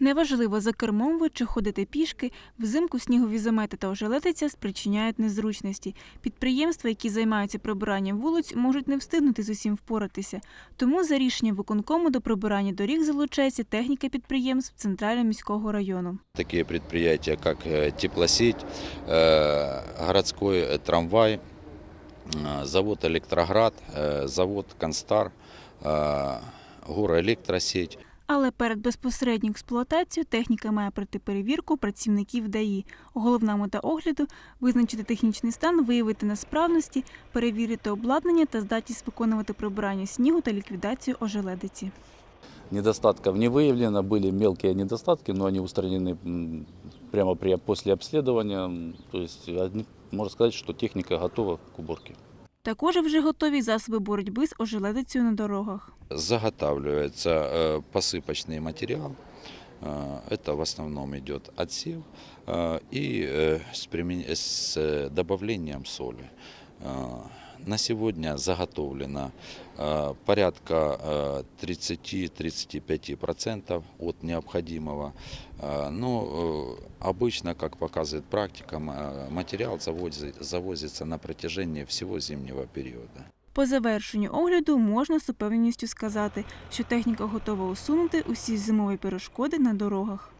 Неважливо, за кермом ви чи ходите пішки, взимку снігові замети та ожеледиця спричиняють незручності. Підприємства, які займаються прибиранням вулиць, можуть не встигнути з усім впоратися. Тому за рішенням виконкому до прибирання доріг залучається техніка підприємств Центрального міського району. Такие предприятия, как э, теплосеть, э, городской э, трамвай, э, завод «Электроград», э, завод «Констар», э, «Гороэлектросеть». Але перед безпосередньою експлуатацією техніка має пройти перевірку працівників ДАІ. Головна мета огляду визначити технічний стан, виявити несправності, перевірити обладнання та здатність виконувати прибирання снігу та ліквідацію ожеледиці. Недостатков не выявлено, были мелкие недостатки, но они устранены м, прямо при, после обследования. М, То есть одни- можно сказать, что техника готова к уборке. Також вже готові засоби боротьби з ожеледицею на дорогах. Заготавливается э, посыпочный материал. Э, Это в основном идет отсев э, и э, с, примен- с э, добавлением соли. Э, На сегодня заготовлено э, порядка э, 30-35% от необходимого. Э, Но э, обычно, как показывает практика, м- э, материал завози- завозится на протяжении всего зимнего периода. По завершенню огляду можна з упевненістю сказати, що техніка готова усунути усі зимові перешкоди на дорогах.